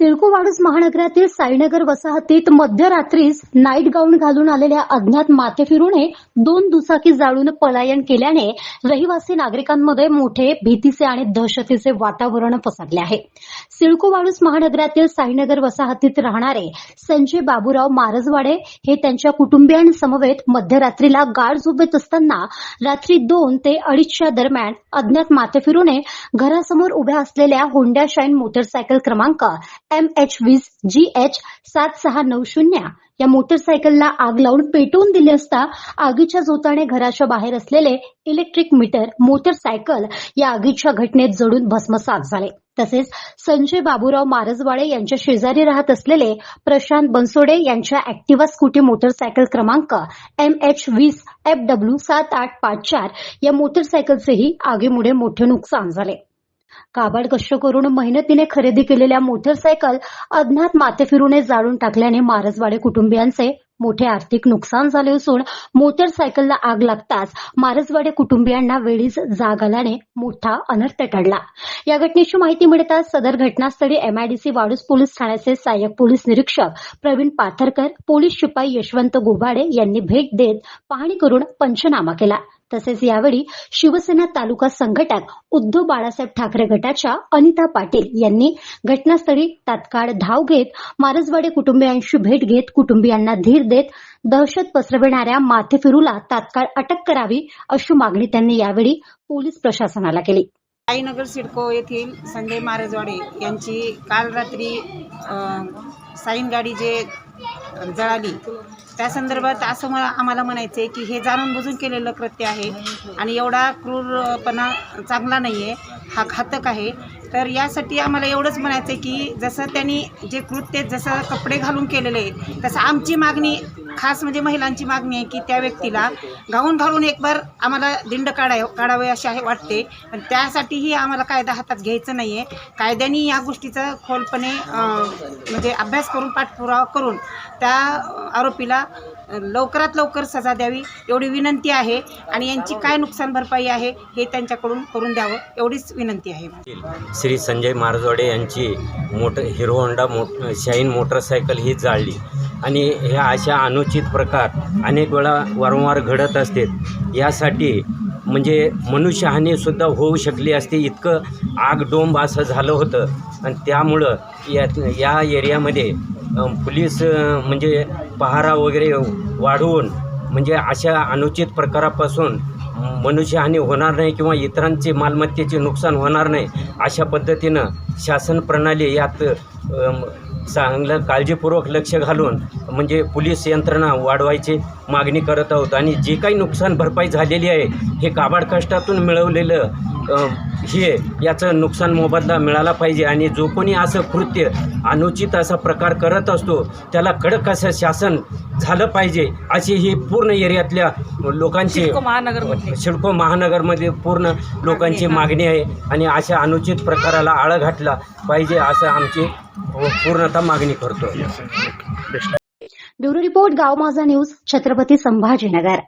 सिडकोवाडूस महानगरातील साईनगर वसाहतीत मध्यरात्रीस नाईट गाऊन घालून आलेल्या अज्ञात माथेफिरूने दोन दुचाकी जाळून पलायन केल्याने रहिवासी नागरिकांमध्ये मोठे भीतीचे आणि दहशतीचे वातावरण पसरले आहे. सिडकोवाडूस महानगरातील साईनगर वसाहतीत राहणारे संजय बाबूराव मारजवाडे हे त्यांच्या कुटुंबियांसमवेत मध्यरात्रीला गाढ झोपेत असताना रात्री दोन ते अडीचच्या दरम्यान अज्ञात माथेफिरूने घरासमोर उभ्या असलेल्या होंडा शाईन मोटरसायकल क्रमांक एम एच वीस जी एच सात सहा नऊ शून्य या मोटरसायकलला आग लावून पेटवून दिली असता आगीच्या झोताने घराच्या बाहेर असलेले इलेक्ट्रिक मीटर मोटरसायकल या आगीच्या घटनेत जडून भस्मसात झाले. तसेच संजय बाबूराव मारजवाडे यांच्या शेजारी राहत असलेले प्रशांत बनसोडे यांच्या अॅक्टिवा स्कूटी मोटरसायकल क्रमांक एम एच वीस एफ डब्ल्यू सात आठ पाच चार या मोटरसायकलचेही आगीमुळे मोठे नुकसान झाले. काबाड कष्ट करून मेहनतीने खरेदी केलेल्या मोटरसायकल अज्ञात माथेफिरूने जाळून टाकल्याने मारजवाडे कुटुंबियांचे मोठे आर्थिक नुकसान झाले असून मोटरसायकलला आग लागताच मारजवाडे कुटुंबियांना वेळीच जाग आल्याने मोठा अनर्थ टळला. या घटनेची माहिती मिळताच सदर घटनास्थळी एमआयडीसी वाडूस पोलीस ठाण्याचे सहाय्यक पोलीस निरीक्षक प्रवीण पाथरकर पोलीस शिपाई यशवंत गोबाडे यांनी भेट देत पाहणी करून पंचनामा केला. तसेच यावेळी शिवसेना तालुका संघटक उद्धव बाळासाहेब ठाकरे गटाच्या अनिता पाटील यांनी घटनास्थळी तात्काळ धाव घेत मारजवाडे कुटुंबियांशी भेट घेत कुटुंबियांना धीर देत दहशत पसरविणाऱ्या माथेफिरूला तात्काळ अटक करावी अशी मागणी त्यांनी यावेळी पोलीस प्रशासनाला केली. साईनगर सिडको येथील संजय मारजवाडे यांची काल रात्री साईन गाडी जे जळाली त्या संदर्भात असं मला आम्हाला म्हणायचं आहे की हे जाणून बुजून केलेलं कृत्य आहे आणि एवढा क्रूरपणा चांगला नाही आहे हा घातक आहे. तर यासाठी आम्हाला एवढंच म्हणायचं आहे की जसं त्यांनी जे कृत्य जसं कपडे घालून केलेले आहे तसं आमची मागणी खास म्हणजे महिलांची मागणी आहे की त्या व्यक्तीला गाऊन घालून एक बार आम्हाला दिंड काढाय काढावे असे आहे वाटते. पण त्यासाठीही आम्हाला कायदा हातात घ्यायचं नाही आहे कायद्याने या गोष्टीचा खोलपणे म्हणजे अभ्यास करून पाठपुरावा करून त्या आरोपीला लवकरात लवकर सजा द्यावी एवढी विनंती आहे आणि यांची काय नुकसान भरपाई आहे हे त्यांच्याकडून करून द्यावं एवढीच विनंती आहे. श्री संजय मारजोडे यांची मोटर हिरो होंडा मोट शाईन मोटरसायकल ही जाळली. आणि ह्या अशा अनुचित प्रकार अनेक वेळा वारंवार घडत असते यासाठी म्हणजे मनुष्यहानीसुद्धा होऊ शकली असते इतकं आग डोंब असं झालं होतं. आणि त्यामुळं या या एरियामध्ये अं, पोलीस म्हणजे पहारा वगैरे वाढवून म्हणजे अशा अनुचित प्रकारापासून मनुष्यहानी होणार नाही किंवा इतरांचे मालमत्तेचे नुकसान होणार नाही अशा पद्धतीनं शासन प्रणाली यात चांगलं काळजीपूर्वक लक्ष घालून म्हणजे पोलीस यंत्रणा वाढवायची मागणी करत आहोत. आणि जे काही नुकसान भरपाई झालेली आहे हे काबाडकष्टातून मिळवलेलं हे याचं नुकसान मोबदला मिळाला पाहिजे आणि जो कोणी असं कृत्य अनुचित असा प्रकार करत असतो त्याला कडक असं शासन झालं पाहिजे अशी ही पूर्ण एरियातल्या लोकांची सिडको महानगरमध्ये पूर्ण लोकांची मागणी आहे आणि अशा अनुचित प्रकाराला आळा घातला पाहिजे असं आमची पूर्णतः मागणी करतो ब्युरो रिपोर्ट गाव माझा न्यूज छत्रपती संभाजीनगर.